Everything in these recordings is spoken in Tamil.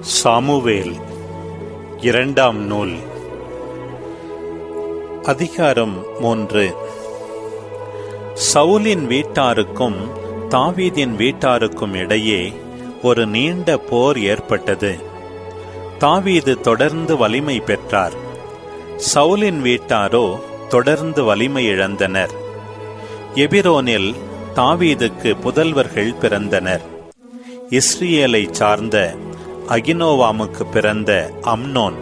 சாமுவேல் இரண்டாம் நூல். அதிகாரம் மூன்று. சவுலின் வீட்டாருக்கும் தாவீதின் வீட்டாருக்கும் இடையே ஒரு நீண்ட போர் ஏற்பட்டது. தாவீது தொடர்ந்து வலிமை பெற்றார். சவுலின் வீட்டாரோ தொடர்ந்து வலிமை இழந்தனர். எபிரோனில் தாவீதுக்கு புதல்வர்கள் பிறந்தனர். இஸ்ரியேலை சார்ந்த அகினோவாமுக்கு பிறந்த அம்னோன்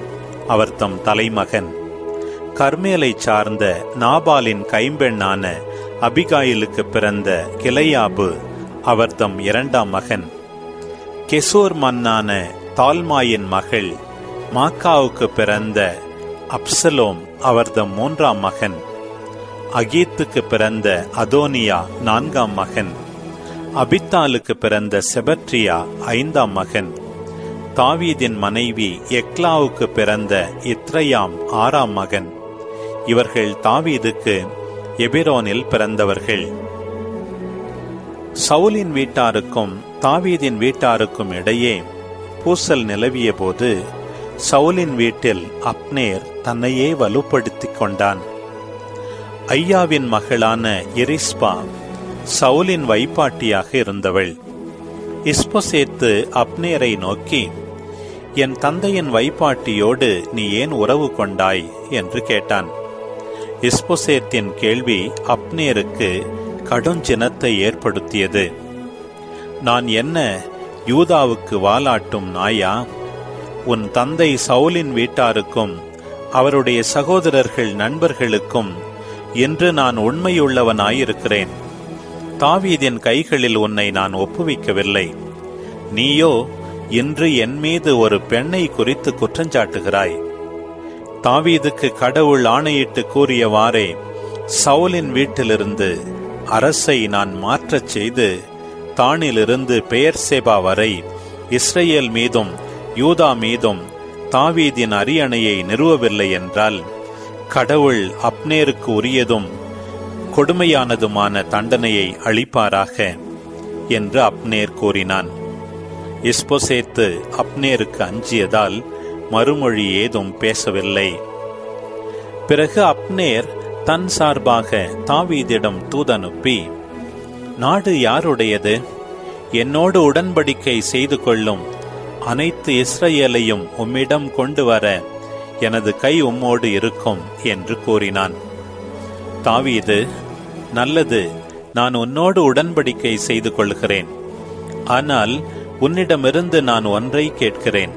அவர் தம் தலைமகன். கர்மேலை சார்ந்த நாபாலின் கைம்பெண்ணான அபிகாயிலுக்கு பிறந்த கிளையாபு அவர் தம் இரண்டாம் மகன். கெசோர் மன்னான தால்மாயின் மகள் மாக்காவுக்கு பிறந்த அப்சலோம் அவர்தம் மூன்றாம் மகன். அகீத்துக்கு பிறந்த அதோனியா நான்காம் மகன். அபித்தாலுக்கு பிறந்த செபட்ரியா ஐந்தாம் மகன். தாவீதின் மனைவி எக்லாவுக்கு பிறந்த இத்ரயாம் ஆறாம் மகன். இவர்கள் தாவீதுக்கு எபிரோனில் பிறந்தவர்கள். சவுலின் வீட்டாருக்கும் தாவீதின் வீட்டாருக்கும் இடையே பூசல் நிலவிய போது சவுலின் வீட்டில் அப்னேர் தன்னையே வலுப்படுத்திக் கொண்டான். ஐயாவின் மகளான எரிஸ்பா சவுலின் வைப்பாட்டியாக இருந்தவள். இஸ்போசேத்து அப்னேரை நோக்கி என் தந்தையின் வைப்பாட்டியோடு நீ ஏன் உறவு கொண்டாய்? என்று கேட்டான். இஸ்போசேத்தின் கேள்வி அப்னேருக்கு கடுஞ்சினத்தை ஏற்படுத்தியது. நான் என்ன யூதாவுக்கு வாலாட்டும் நாயா? உன் தந்தை சவுலின் வீட்டாருக்கும் அவருடைய சகோதரர்கள் நண்பர்களுக்கும் என்று நான் உண்மையுள்ளவனாயிருக்கிறேன். தாவீதின் கைகளில் உன்னை நான் ஒப்புவிக்கவில்லை. நீயோ இன்று என் மீது ஒரு பெண்ணை குறித்து குற்றஞ்சாட்டுகிறாய். தாவீதுக்கு கடவுள் ஆணையிட்டு கூறியவாறே சவுலின் வீட்டிலிருந்து அரசை நான் மாற்றச் செய்து தானிலிருந்து பெயர் சேபா வரை இஸ்ரேல் மீதும் யூதா மீதும் தாவீதின் அரியணையை நிறுவவில்லை என்றால் கடவுள் அப்னேருக்கு உரியதும் கொடுமையானதுமான தண்டனையை அளிப்பாராக என்று அப்னேர் கூறினான். இஸ்போசேத்து அப்னேருக்கு அஞ்சியதால் மறுமொழி ஏதும் பேசவில்லை. பிறகு அப்னேர் தன் சார்பாக தாவீதிடம் தூதனுப்பி நாடு யாருடையது? என்னோடு உடன்படிக்கை செய்து கொள்ளும் அனைத்து இஸ்ரேலையும் உம்மிடம் கொண்டு வர எனது கை உம்மோடு இருக்கும் என்று கூறினான். தாவீது நல்லது. நான் உன்னோடு உடன்படிக்கை செய்து கொள்கிறேன் ஆனால் உன்னிடமிருந்து நான் ஒன்றை கேட்கிறேன்.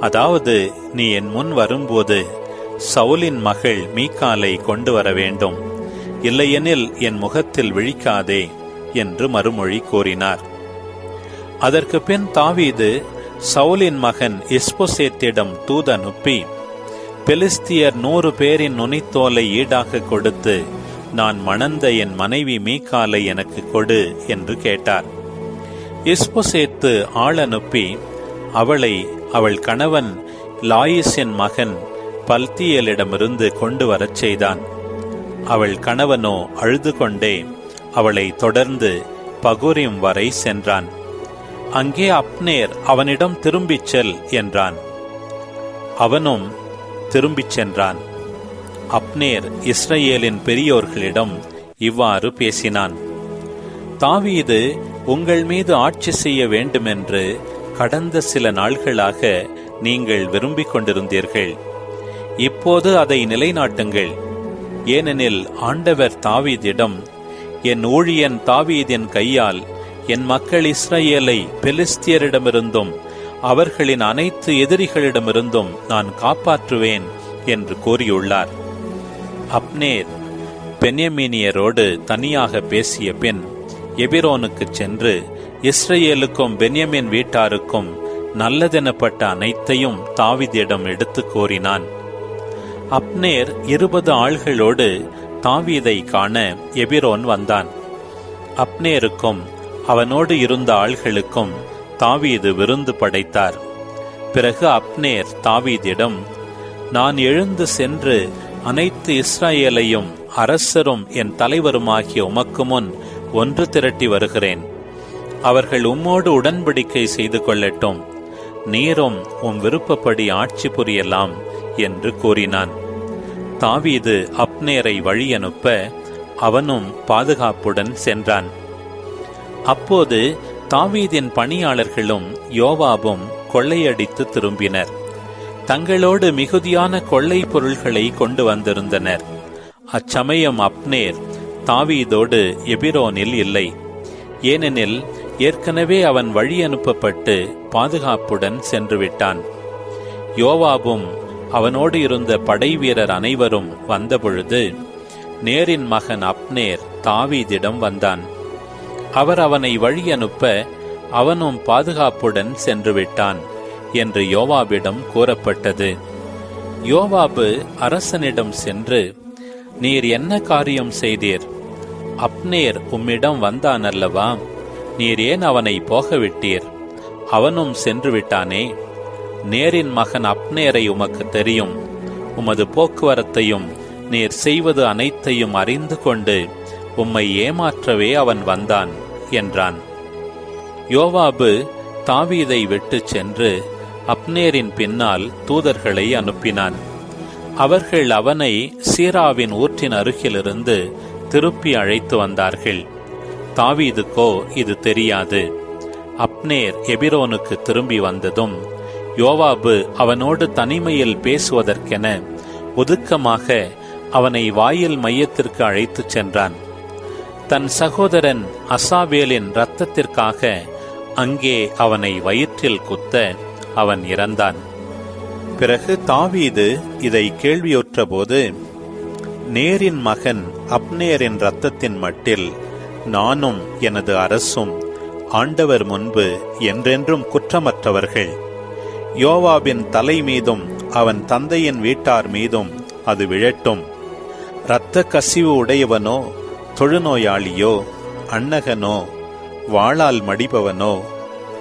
அதாவது நீ என் முன் வரும்போது சவுலின் மகள் மீக்காலை கொண்டு வர வேண்டும். இல்லையெனில் என் முகத்தில் விழிக்காதே என்று மறுமொழி கூறினார். அதற்கு பின் தாவீது சவுலின் மகன் இஸ்போசேத்திடம் தூதனுப்பி பெலிஸ்தியர் நூறு பேரின் நுனித்தோலை ஈடாக கொடுத்து நான் மணந்த என் மனைவி மீக்காலை எனக்கு கொடு என்று கேட்டார். இஸ்போசேத்து ஆள் அனுப்பி அவளை அவள் கணவன் லாயிஸின் மகன் பல்தியலிடமிருந்து கொண்டு வரச் செய்தான். அவள் கணவனோ அழுது கொண்டே அவளை தொடர்ந்து பகுரிம் வரை சென்றான். அங்கே அப்னேர் அவனிடம் திரும்பிச் செல் என்றான். அவனும் திரும்பிச் சென்றான். அப்னேர் இஸ்ரேலின் பெரியோர்களிடம் இவ்வாறு பேசினான். தாவீது உங்கள் மீது ஆட்சி செய்ய வேண்டுமென்று கடந்த சில நாள்களாக நீங்கள் விரும்பிக் கொண்டிருந்தீர்கள். இப்போது அதை நிலைநாட்டுங்கள். ஏனெனில் ஆண்டவர் தாவீதிடம் என் ஊழியன் தாவீதின் கையால் என் மக்கள் இஸ்ரேலை பெலிஸ்தியரிடமிருந்தும் அவர்களின் அனைத்து எதிரிகளிடமிருந்தும் நான் காப்பாற்றுவேன் என்று கூறியுள்ளார். அப்னேர் பென்யமீனியரோடு தனியாக பேசிய பின் எபிரோனுக்கு சென்று இஸ்ரேலுக்கும் பென்யமின் வீட்டாருக்கும் நல்லதெனப்பட்ட அனைத்தையும் தாவிதிடம் எடுத்து கோரினான். அப்னேர் இருபது ஆள்களோடு தாவீதை காண எபிரோன் வந்தான். அப்னேருக்கும் அவனோடு இருந்த ஆள்களுக்கும் தாவீது விருந்து படைத்தார். பிறகு அப்னேர் தாவீதிடம் நான் எழுந்து சென்று அனைத்து இஸ்ராயேலையும் அரசரும் என் தலைவருமாகிய உமக்கு முன் ஒன்று திரட்டி வருகிறேன். அவர்கள் உம்மோடு உடன்படிக்கை செய்து கொள்ளட்டும். நீரும் உம் விருப்பப்படி ஆட்சி புரியலாம் என்று கூறினான். தாவீது அப்னேரை வழியனுப்ப அவனும் பாதுகாப்புடன் சென்றான். அப்போது தாவீதின் பணியாளர்களும் யோவாபும் கொள்ளையடித்து திரும்பினர். தங்களோடு மிகுதியான கொள்ளை பொருள்களை கொண்டு வந்திருந்தனர். அச்சமயம் அப்னேர் தாவீதோடு எபிரோனில் இல்லை. ஏனெனில் ஏற்கனவே அவன் வழி அனுப்பப்பட்டு பாதுகாப்புடன் சென்று விட்டான். யோவாபும் அவனோடு இருந்த படை வீரர் அனைவரும் வந்தபொழுது நேரின் மகன் அப்னேர் தாவீதிடம் வந்தான். அவர் அவனை வழி அனுப்ப அவனும் பாதுகாப்புடன் சென்று விட்டான். என்று யோவாபிடம் கூறப்பட்டது. யோவாபு அரசனிடம் சென்று நீர் என்ன காரியம் செய்தீர்? அப்னேர் உம்மிடம் வந்தான் அல்லவா நீர் ஏன் அவனை போகவிட்டீர்? அவனும் சென்று விட்டானே நேரின் மகன் அப்னேரை உமக்கு தெரியும். உமது போக்குவரத்தையும் நீர் செய்வது அனைத்தையும் அறிந்து கொண்டு உம்மை ஏமாற்றவே அவன் வந்தான் என்றான். யோவாபு தாவீதை விட்டு சென்று அப்னேரின் பின்னால் தூதர்களை அனுப்பினான். அவர்கள் அவனை சீராவின் ஊற்றின் அருகிலிருந்து திருப்பி அழைத்து வந்தார்கள். தாவீதுக்கோ இது தெரியாது. அப்னேர் எபிரோனுக்கு திரும்பி வந்ததும் யோவாபு அவனோடு தனிமையில் பேசுவதற்கென ஒதுக்கமாக அவனை வாயில் மையத்திற்கு அழைத்துச் சென்றான். தன் சகோதரன் அசாவேலின் இரத்தத்திற்காக அங்கே அவனை வயிற்றில் குத்த அவன் இறந்தான். பிறகு தாவீது இதை கேள்வியுற்றபோது நேரின் மகன் அப்னேரின் இரத்தத்தின் மட்டில் நானும் எனது அரசும் ஆண்டவர் முன்பு என்றென்றும் குற்றமற்றவர்கள். யோவாவின் தலை மீதும் அவன் தந்தையின் வீட்டார் மீதும் அது விழட்டும். இரத்த கசிவு உடையவனோ தொழுநோயாளியோ அன்னகனோ வாளால் மடிபவனோ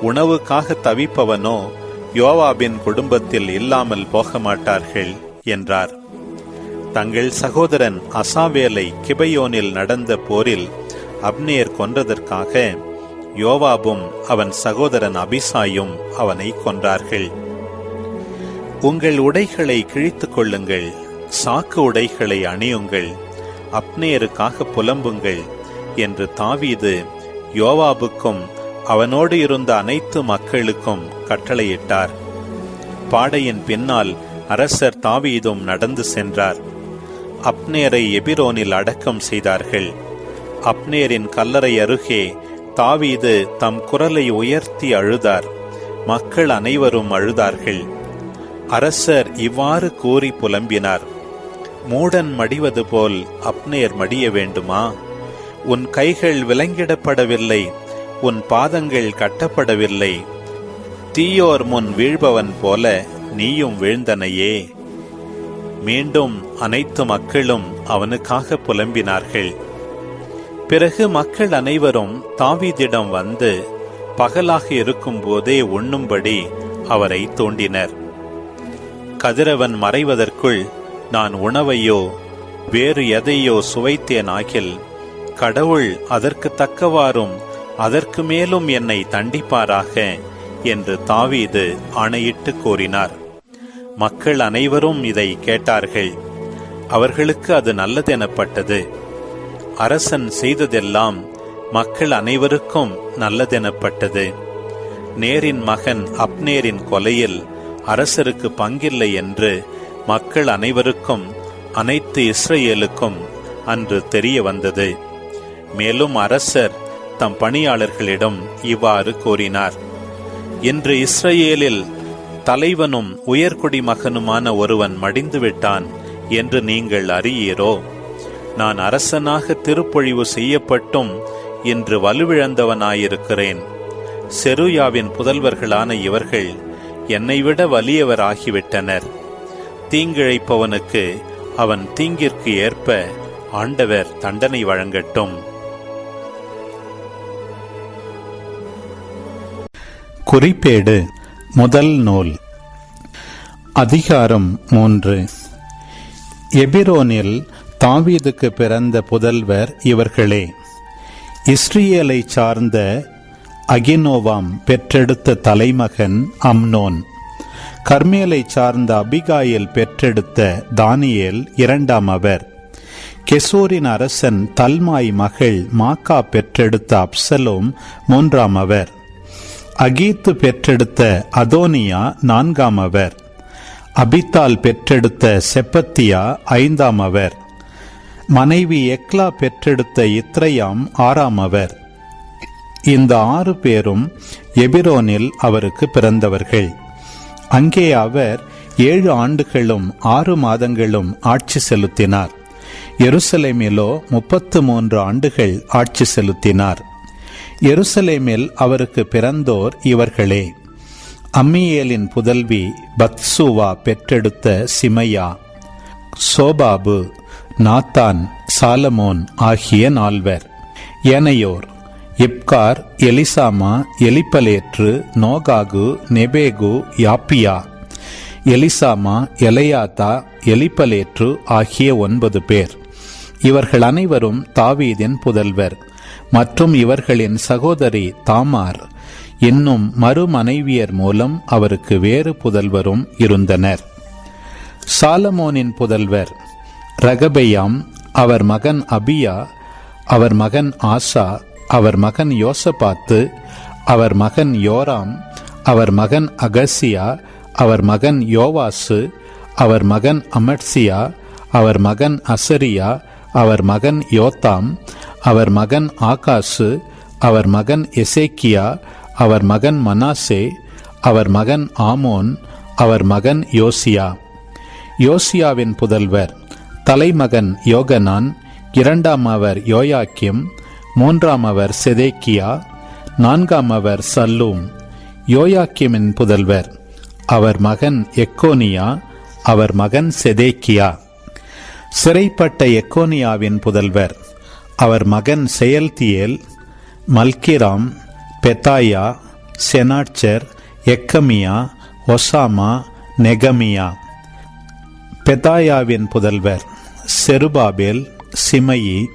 உணவுக்காக தவிப்பவனோ யோவாபின் குடும்பத்தில் இல்லாமல் போக மாட்டார்கள் என்றார். தங்கள் சகோதரன் அசாவேலை கிபையோனில் நடந்த போரில் அப்னேர் கொன்றதற்காக யோவாபும் அவன் சகோதரன் அபிசாயும் அவனை கொன்றார்கள். உங்கள் உடைகளை கிழித்துக் கொள்ளுங்கள் சாக்கு உடைகளை அணியுங்கள் அப்னேருக்காக புலம்புங்கள் என்று தாவீது யோவாபுக்கும் அவனோடு இருந்த அனைத்து மக்களுக்கும் கட்டளையிட்டார். பாடையின் பின்னால் அரசர் தாவீதும் நடந்து சென்றார். அப்னேரை எபிரோனில் அடக்கம் செய்தார்கள். அப்னேரின் கல்லறை அருகே தாவீது தம் குரலை உயர்த்தி அழுதார். மக்கள் அனைவரும் அழுதார்கள். அரசர் இவ்வாறு கூறி புலம்பினார். மூடன் மடிவது போல் அப்னேர் மடிய வேண்டுமா? உன் கைகள் விலங்கிடப்படவில்லை உன் பாதங்கள் கட்டப்படவில்லை. தீயோர் முன் வீழ்பவன் போல நீயும் வீழ்ந்தனையே. மீண்டும் அனைத்து மக்களும் அவனுக்காக புலம்பினார்கள். பிறகு மக்கள் அனைவரும் தாவீதிடம் வந்து பகலாக இருக்கும் போதே உண்ணும்படி அவரை தூண்டினர். கதிரவன் மறைவதற்குள் நான் உணவையோ வேறு எதையோ சுவைத்தேன் ஆகில் கடவுள் அதற்கு தக்கவாறும் அதற்கு மேலும் என்னை தண்டிப்பாராக என்று தாவீது ஆணையிட்டு கூறினார். மக்கள் அனைவரும் இதை கேட்டார்கள். அவர்களுக்கு அது நல்லதெனப்பட்டது. அரசன் செய்ததெல்லாம் மக்கள் அனைவருக்கும் நல்லதெனப்பட்டது. நேரின் மகன் அப்னேரின் கொலையில் அரசருக்கு பங்கில்லை என்று மக்கள் அனைவருக்கும் அனைத்து இஸ்ரேலுக்கும் அன்று தெரிய வந்தது. மேலும் அரசர் தம் பணியாளர்களிடம் இவ்வாறு கூறினார். இன்று இஸ்ரேலில் தலைவனும் உயர்குடி மகனுமான ஒருவன் மடிந்துவிட்டான் என்று நீங்கள் அறியீரோ? நான் அரசனாக திருப்பொழிவு செய்யப்பட்டும் இன்று வலுவிழந்தவனாயிருக்கிறேன். செருயாவின் புதல்வர்களான இவர்கள் என்னைவிட வலியவராகிவிட்டனர். தீங்கிழைப்பவனுக்கு அவன் தீங்கிற்கு ஏற்ப ஆண்டவர் தண்டனை வழங்கட்டும். குறிப்பேடு முதல் நூல். அதிகாரம் மூன்று. எபிரோனில் தாவீதுக்கு பிறந்த புதல்வர் இவர்களே இஸ்ரேலை சார்ந்த அகினோவாம் பெற்றெடுத்த தலைமகன் அம்னோன். கர்மேலை சார்ந்த அபிகாயில் பெற்றெடுத்த தானியேல் இரண்டாம் அவர். கெசூரின் அரசன் தல்மாய் மகள் மாக்கா பெற்றெடுத்த அப்சலோம் மூன்றாம் அவர். அகீத்து பெற்றெடுத்த அதோனியா நான்காம் அவர். அபித்தால் பெற்றெடுத்த செப்பத்தியா ஐந்தாம் அவர். மனைவி எக்லா பெற்றெடுத்த இத்ரையாம் ஆறாம் அவர். இந்த ஆறு பேரும் எபிரோனில் அவருக்கு பிறந்தவர்கள். அங்கே அவர் ஏழு ஆண்டுகளும் ஆறு மாதங்களும் ஆட்சி செலுத்தினார். எருசலேமிலோ முப்பத்து மூன்று ஆண்டுகள் ஆட்சி செலுத்தினார். எருசலேமில் அவருக்கு பிறந்தோர் இவர்களே. அம்மியேலின் புதல்வி பத்சுவா பெற்றெடுத்த சிமையா சோபாபு நாத்தான் சாலமோன் ஆகிய நால்வர். ஏனையோர் இப்கார் எலிசாமா எலிப்பலேற்று நோகாகு நெபேகு யாப்பியா எலிசாமா எலையாத்தா எலிப்பலேற்று ஆகிய ஒன்பது பேர். இவர்கள் அனைவரும் தாவீதின் புதல்வர். மற்றும் இவர்களின் சகோதரி தாமார் இன்னும் மறுமனைவியர் மூலம் அவருக்கு வேறு புதல்வரும் இருந்தனர். சாலமோனின் புதல்வர் ரகபெயாம் அவர் மகன் அபியா அவர் மகன் ஆசா அவர் மகன் யோசபாத்து அவர் மகன் யோராம் அவர் மகன் அகசியா அவர் மகன் யோவாசு அவர் மகன் அமர்சியா அவர் மகன் அசரியா அவர் மகன் யோத்தாம் அவர் மகன் ஆகாசு அவர் மகன் எசேக்கியா அவர் மகன் மனாசே அவர் மகன் ஆமோன் அவர் மகன் யோசியா. யோசியாவின் புதல்வர் தலைமகன் யோகனான் இரண்டாம் அவர் யோயாக்கியம் மூன்றாம் அவர் செதேக்கியா நான்காம் அவர் சல்லூம். யோயாக்கியமின் புதல்வர் அவர் மகன் எக்கோனியா அவர் மகன் செதேக்கியா. சிறைப்பட்ட எக்கோனியாவின் புதல்வர் அவர் மகன் செயல்தியேல் மல்கிராம் பெத்தாயா செனாட்சர் எக்கமியா ஒசாமா நெகமியா. பெதாயாவின் புதல்வர் செருபாபேல் சிமயி.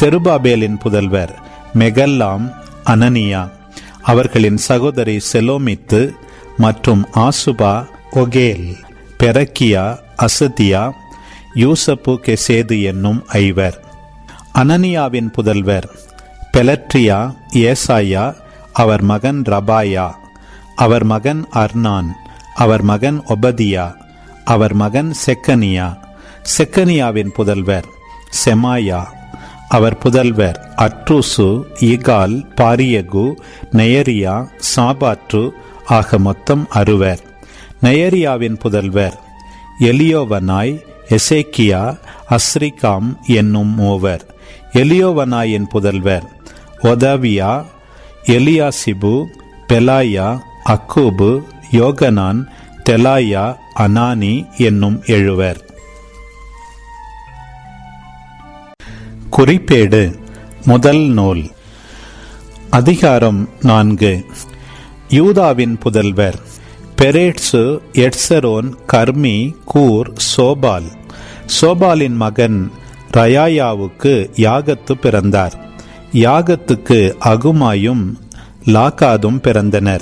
செருபாபேலின் புதல்வர் மெகல்லாம் அனனியா. அவர்களின் சகோதரி செலோமித்து மற்றும் ஆசுபா ஒகேல் பெரக்கியா அசதியா யூசப்பு கெசேது என்னும் ஐவர். அனனியாவின் புதல்வர் பெலட்ரியா ஏசாயா அவர் மகன் ரபாயா அவர் மகன் அர்னான் அவர் மகன் ஒபதியா அவர் மகன் செக்கனியா செக்கனியாவின் புதல்வர் செமாயா அவர் புதல்வர் அட்ரூசு இகால் பாரியகு நெயரியா சாபாற்று ஆக மொத்தம் அறுவர். நெயரியாவின் புதல்வர் எலியோவனாய் எசேக்கியா அஸ்ரிகாம் என்னும் மூவர். எலியோவனாயின் புதல்வர் ஒதவியா எலியாசிபு பெலாயா அக்கூபு யோகனான் தெலாயா அனானி என்னும் எழுவர். குறிப்பேடு. முதல் நூல். அதிகாரம் நான்கு. யூதாவின் புதல்வர் பெரேட்சு எட்சரோன் கர்மி கூர் சோபால். சோபாலின் மகன் ரயாயாவுக்கு யாகத்து பிறந்தார். யாகத்துக்கு அகுமாயும் லாகாதும் பிறந்தனர்.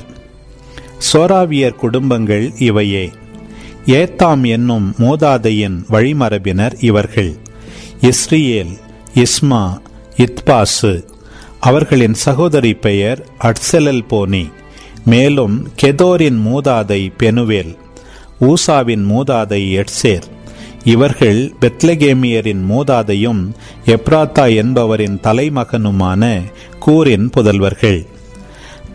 சோராவியர் குடும்பங்கள் இவையே. ஏத்தாம் என்னும் மூதாதையின் வழிமரபினர் இவர்கள். இஸ்ரியேல் இஸ்மா இத்பாசு. அவர்களின் சகோதரி பெயர் அட்செலல் போனி. மேலும் கெதோரின் மூதாதை பெனுவேல். ஊசாவின் மூதாதை எட்சேர். இவர்கள் பெத்லகேமியரின் மூதாதையும் எப்ராத்தா என்பவரின் தலைமகனுமான கூரின் புதல்வர்கள்.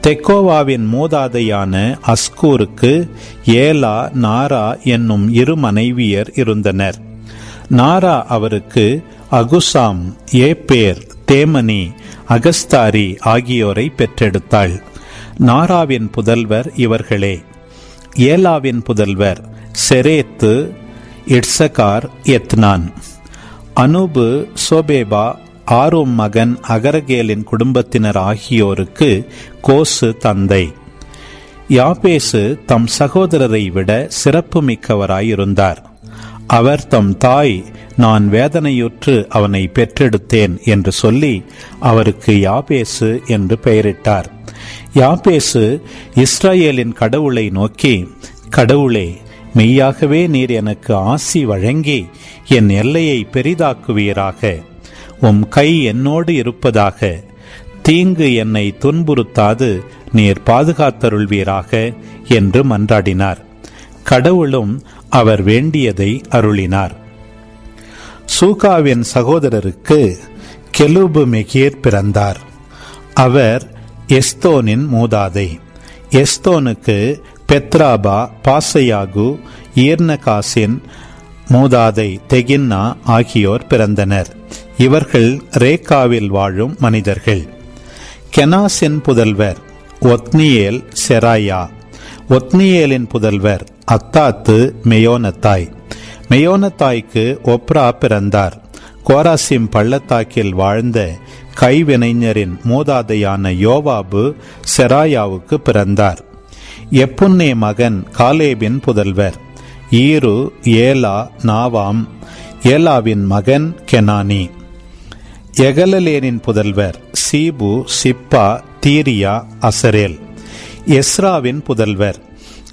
தெக்கோவாவின் மூதாதையான அஸ்கூருக்கு ஏலா நாரா என்னும் இரு மனைவியர் இருந்தனர். நாரா அவருக்கு அகுசாம் ஏபேர் தேமனி அகஸ்தாரி ஆகியோரை பெற்றெடுத்தாள். நாராவின் புதல்வர் இவர்களே. ஏலாவின் புதல்வர் செரேத்து இட்சகார் எத்னான். அனுபு சோபேபா ஆரோம் மகன் அகரகேலின் குடும்பத்தினர் ஆகியோருக்கு கோசு தந்தை. யாபேசு தம் சகோதரரை விட சிறப்பு மிக்கவராயிருந்தார் அவர் தம் தாய் நான் வேதனையுற்று அவனை பெற்றெடுத்தேன் என்று சொல்லி அவருக்கு யாபேசு என்று பெயரிட்டார். யாபேசு இஸ்ராயேலின் கடவுளை நோக்கி கடவுளே மெய்யாகவே நீர் எனக்கு ஆசி வழங்கி என் எல்லையை பெரிதாக்குவீராக. உம் கை என்னோடு இருப்பதாக. தீங்கு என்னை துன்புறுத்தாது நீர் பாதுகாத்தருள்வீராக என்று மன்றாடினார். கடவுளும் அவர் வேண்டியதை அருளினார். சூகாவின் சகோதரருக்கு கெலுபு மெகீர் பிறந்தார். அவர் எஸ்தோனின் மூதாதை. எஸ்தோனுக்கு பெத்ராபா பாசையாகு ஈர்னகாசின் மூதாதை தெகின்னா ஆகியோர் பிறந்தனர். இவர்கள் ரேகாவில் வாழும் மனிதர்கள். கெனாசின் புதல்வர் ஒத்னியேல் செராயா. ஒத்னியேலின் புதல்வர் அத்தாத்து மெயோனத்தாய். மெயோனத்தாய்க்கு ஒப்ரா பிறந்தார். கோராசிம் பள்ளத்தாக்கில் வாழ்ந்த கைவினைஞரின் மூதாதையான யோவாபு செராயாவுக்கு பிறந்தார். எப்புன்னே மகன் காலேபின் புதல்வர். ஈரு ஏலா நாவாம் ஏலாவின் மகன் கெனானி. எகலலேனின் புதல்வர் சீபு சிப்பா தீரியா அசரேல். எஸ்ராவின் புதல்வர்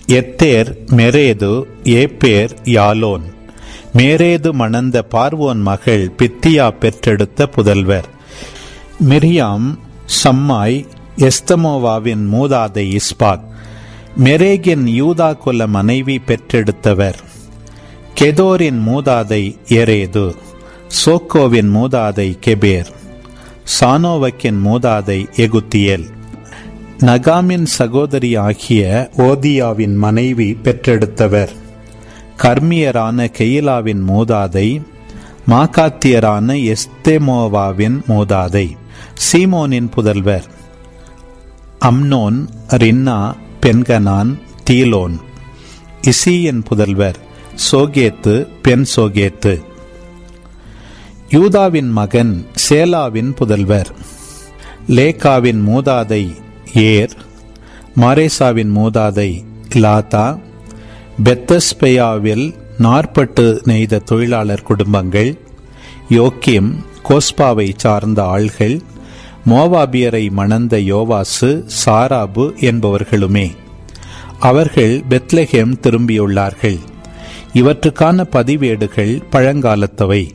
எத்தேர் மெரேது ஏப்பேர் யாலோன். மேரேது மணந்த பார்வோன் மகள் பித்தியா பெற்றெடுத்த புதல்வர். மிரியாம் சம்மாய் எஸ்தமோவாவின் மூதாதை இஸ்பாக் மெரேகின் யூதா குல மனைவி பெற்றெடுத்தவர். கெதோரின் மூதாதை எரேது. சோக்கோவின் மூதாதை கெபேர். சானோவக்கின் மூதாதை எகுத்தியேல். நகாமின் சகோதரி ஆகிய ஓதியாவின் மனைவி பெற்றெடுத்தவர். கர்மியரான கெயிலாவின் மூதாதை மாகாத்தியரான எஸ்தேமோவாவின் மூதாதை சீமோனின் புதல்வர். Amnon Rinnah பென்கனான் Tilon. இசியின் புதல்வர் சோகேத்து பெண் சோகேத்து. யூதாவின் மகன் சேலாவின் புதல்வர். லேகாவின் மூதாதை ஏர். மாரேசாவின் மூதாதை லாதா பெத்தஸ்பெயாவில் நாற்பட்டு நெய்த தொழிலாளர் குடும்பங்கள். யோக்கியம் கோஸ்பாவை சார்ந்த ஆள்கள். மோவாபியரை மணந்த யோவாசு சாராபு என்பவர்களுமே. அவர்கள் பெத்லஹேம் திரும்பியுள்ளார்கள். இவற்றுக்கான பதிவேடுகள் பழங்காலத்தவை.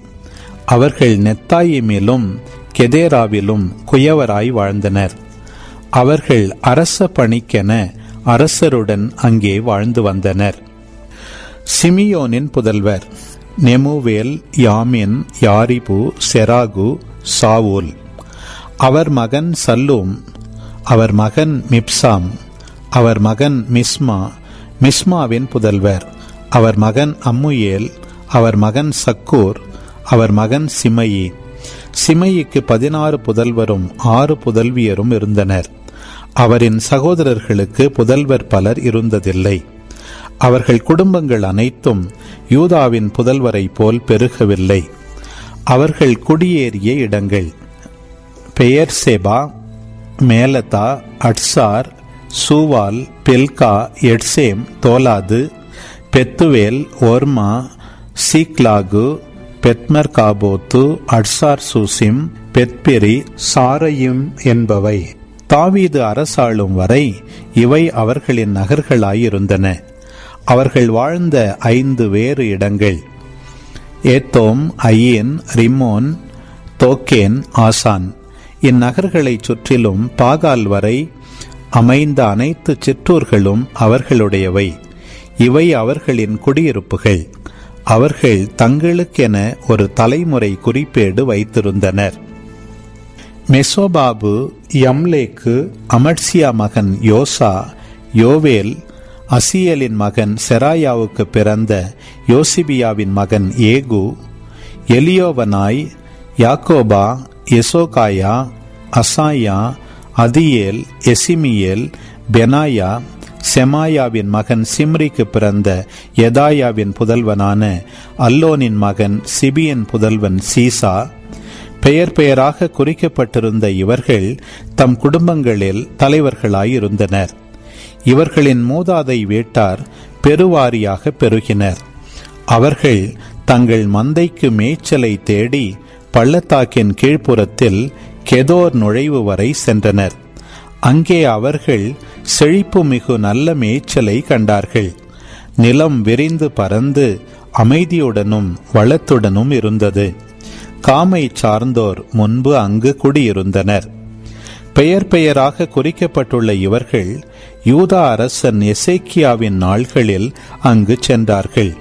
அவர்கள் நெத்தாயிமிலும் கெதேராவிலும் குயவராய் வாழ்ந்தனர். அவர்கள் அரச பணிக்கென அரசருடன் அங்கே வாழ்ந்து வந்தனர். சிமியோனின் புதல்வர் நெமுவேல் யாமின் யாரிபு செராகு சாவூல். அவர் மகன் சல்லூம் அவர் மகன் மிப்சாம் அவர் மகன் மிஸ்மா மிஸ்மாவின் புதல்வர் அவர் மகன் அம்முயேல் அவர் மகன் சக்கூர் அவர் மகன் சிமயி. சிமையிக்கு பதினாறு புதல்வரும் ஆறு புதல்வியரும் இருந்தனர். அவரின் சகோதரர்களுக்கு புதல்வர் பலர் இருந்ததில்லை. அவர்கள் குடும்பங்கள் அனைத்தும் யூதாவின் புதல்வரை போல் பெருகவில்லை. அவர்கள் குடியேறிய இடங்கள். பெயர் செபா மேலதா அட்சார் சூவால் பெல்கா எட்சேம் தோலாது பெத்துவேல் ஒர்மா சீக்லாகு பெத்மர் காபோத்து அட்சார் சூசிம் பெத்பெரி சாரையும் என்பவை. தாவீது அரசாளும் வரை இவை அவர்களின் நகர்களாயிருந்தன. அவர்கள் வாழ்ந்த ஐந்து வேறு இடங்கள். ஏத்தோம் ஐயன் ரிமோன் தோக்கேன் ஆசான். இந்நகர்களைச் சுற்றிலும் பாகால் வரை அமைந்த அனைத்து சிற்றூர்களும் அவர்களுடையவை. இவை அவர்களின் குடியிருப்புகள். அவர்கள் தங்களுக்கென ஒரு தலைமுறை குறிப்பேடு வைத்திருந்தனர். மெசோபாபு யம்லேக்கு அமர்சியா மகன் யோசா யோவேல் அசியலின் மகன் செராயாவுக்கு பிறந்த யோசிபியாவின் மகன் ஏகு எலியோவனாய் யாக்கோபா எசோகாயா அசாயா அதியேல் எசிமியேல் பெனாயா செமாயாவின் மகன் சிம்ரிக்கு பிறந்த எதாயாவின் புதல்வனான அல்லோனின் மகன் சிபியன் புதல்வன் சீசா. பெயர் பெயராக குறிக்கப்பட்டிருந்த இவர்கள் தம் குடும்பங்களில் தலைவர்களாயிருந்தனர். இவர்களின் மூதாதை வீட்டார் பெருவாரியாக பெருகினர். அவர்கள் தங்கள் மந்தைக்கு மேய்ச்சலை தேடி பள்ளத்தாக்கின் கீழ்ப்புறத்தில் கெதோர் நுழைவு வரை சென்றனர். அங்கே அவர்கள் செழிப்பு மிகு நல்ல மேய்ச்சலை கண்டார்கள். நிலம் விரிந்து பறந்து அமைதியுடனும் வளத்துடனும் இருந்தது. காமை சார்ந்தோர் முன்பு அங்கு குடியிருந்தனர். பெயர் பெயராக குறிக்கப்பட்டுள்ள இவர்கள் யூதா அரசன் எசேக்கியாவின் நாள்களில் அங்கு சென்றார்கள்.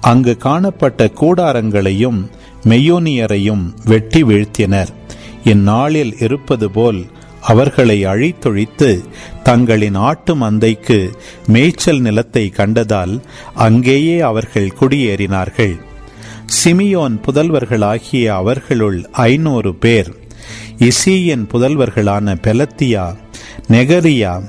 அங்கு காணப்பட்ட கூடாரங்களையும் மெய்யோனியரையும் வெட்டி வீழ்த்தினர். இந்நாளில் இருப்பது போல் அவர்களை அழித்தொழித்து தங்களின் ஆட்டு மந்தைக்கு மேய்ச்சல் நிலத்தை கண்டதால் அங்கேயே அவர்கள் குடியேறினார்கள். சிமியோன் புதல்வர்களாகிய அவர்களுள் ஐநூறு பேர். இசியின் புதல்வர்களான பெலத்தியா நெகரியா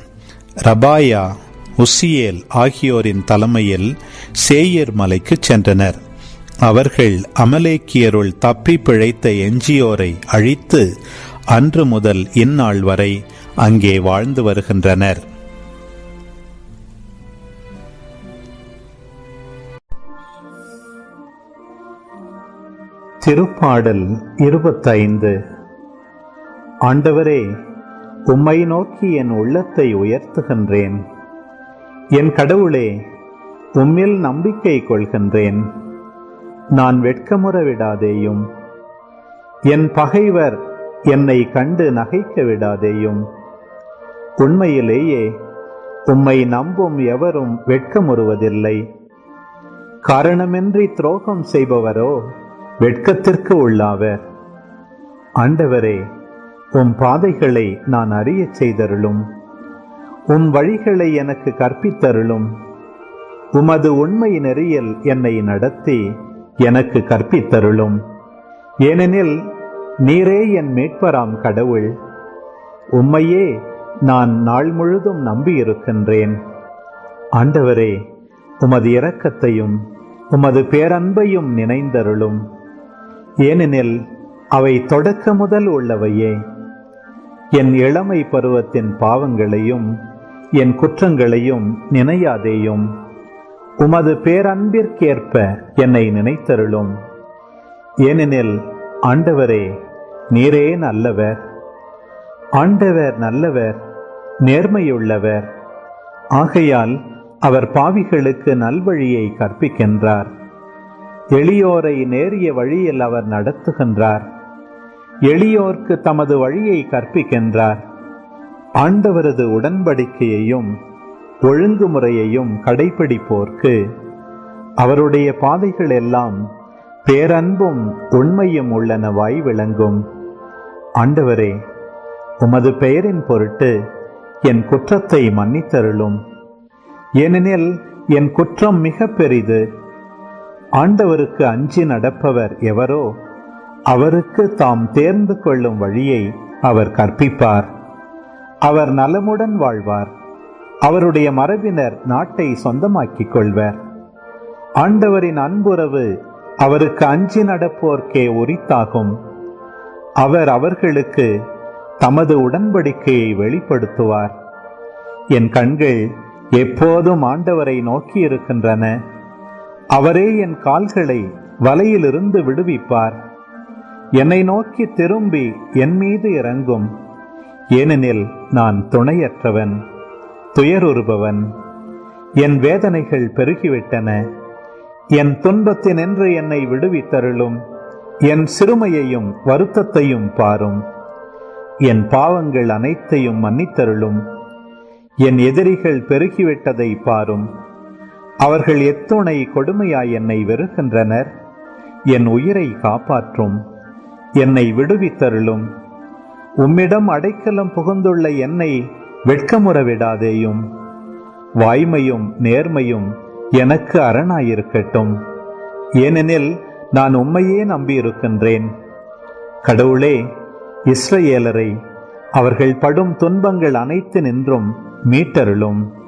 ரபாயா உசியேல் ஆகியோரின் தலைமையில் சேயர் மலைக்கு சென்றனர். அவர்கள் அமலேக்கியருள் தப்பி பிழைத்த எஞ்சியோரை அழித்து அன்று முதல் இந்நாள் வரை அங்கே வாழ்ந்து வருகின்றனர். திருப்பாடல் இருபத்தைந்து. ஆண்டவரே உம்மை நோக்கி என் உள்ளத்தை உயர்த்துகின்றேன். என் கடவுளே உம்மில் நம்பிக்கை கொள்கின்றேன். நான் வெட்கமுற விடாதேயும் என் பகைவர் என்னை கண்டு நகைக்க விடாதேயும் உண்மையிலேயே உம்மை நம்பும் எவரும் வெட்கமுறுவதில்லை. காரணமின்றி துரோகம் செய்பவரோ வெட்கத்திற்கு உள்ளாவர். ஆண்டவரே உம் பாதைகளை நான் அறியச் செய்தருளும். உம் வழிகளை எனக்கு கற்பித்தருளும். உமது உண்மை நெறியில் என்னை நடத்தி எனக்கு கற்பித்தருளும். ஏனெனில் நீரே என் மீட்பராம் கடவுள். உம்மையே நான் நாள் முழுதும் நம்பியிருக்கின்றேன். ஆண்டவரே உமது இரக்கத்தையும் உமது பேரன்பையும் நினைந்தருளும். ஏனெனில் அவை தொடக்க முதல் உள்ளவையே. என் இளமை பருவத்தின் பாவங்களையும் என் குற்றங்களையும் நினையாதேயும். உமது பேரன்பிற்கேற்ப என்னை நினைத்தருளும். ஏனெனில் ஆண்டவரே நீரே நல்லவர். ஆண்டவர் நல்லவர் நேர்மையுள்ளவர். ஆகையால் அவர் பாவிகளுக்கு நல்வழியை கற்பிக்கின்றார். எளியோரை நேரிய வழியில் அவர் நடத்துகின்றார். எளியோர்க்கு தமது வழியை கற்பிக்கின்றார். ஆண்டவரது உடன்படிக்கையையும் ஒழுங்குமுறையையும் கடைபிடிப்போர்க்கு அவருடைய பாதைகள் எல்லாம் பேரன்பும் உண்மையும் உள்ளனவாய் விளங்கும். ஆண்டவரே உமது பெயரின் பொருட்டு என் குற்றத்தை மன்னித்தருளும். ஏனெனில் என் குற்றம் மிக பெரிது. ஆண்டவருக்கு அஞ்சி நடப்பவர் எவரோ அவருக்கு தாம் தேர்ந்து கொள்ளும் வழியை அவர் கற்பிப்பார். அவர் நலமுடன் வாழ்வார். அவருடைய மரபினர் நாட்டை சொந்தமாக்கிக் கொள்வர். ஆண்டவரின் அன்புறவு அவருக்கு அஞ்சி நடப்போர்க்கே உரித்தாகும். அவர் அவர்களுக்கு தமது உடன்படிக்கையை வெளிப்படுத்துவார். என் கண்கள் எப்போதும் ஆண்டவரை நோக்கி இருக்கின்றன அவரே என் கால்களை வலையிலிருந்து விடுவிப்பார். என்னை நோக்கி திரும்பி என் மீது இறங்கும். ஏனெனில் நான் துணையற்றவன். துயருறுபவன். என் வேதனைகள் பெருகிவிட்டன. என் துன்பத்தினின்று என்னை விடுவித்தருளும். என் சிறுமையையும் வருத்தத்தையும் பாரும். என் பாவங்கள் அனைத்தையும் மன்னித்தருளும். என் எதிரிகள் பெருகிவிட்டதை பாரும். அவர்கள் எத்துணை கொடுமையாய் என்னை வெறுக்கின்றனர். என் உயிரை காப்பாற்றும். என்னை விடுவித்தருளும். உம்மிடம் அடைக்கலம் புகுந்துள்ள என்னை வெட்கமுற விடாதேயும் வாய்மையும் நேர்மையும் எனக்கு அரணாயிருக்கட்டும். ஏனெனில் நான் உம்மையே நம்பியிருக்கின்றேன். கடவுளே இஸ்ரேலரை அவர்கள் படும் துன்பங்கள் அனைத்து நின்றும் மீட்டருளும்.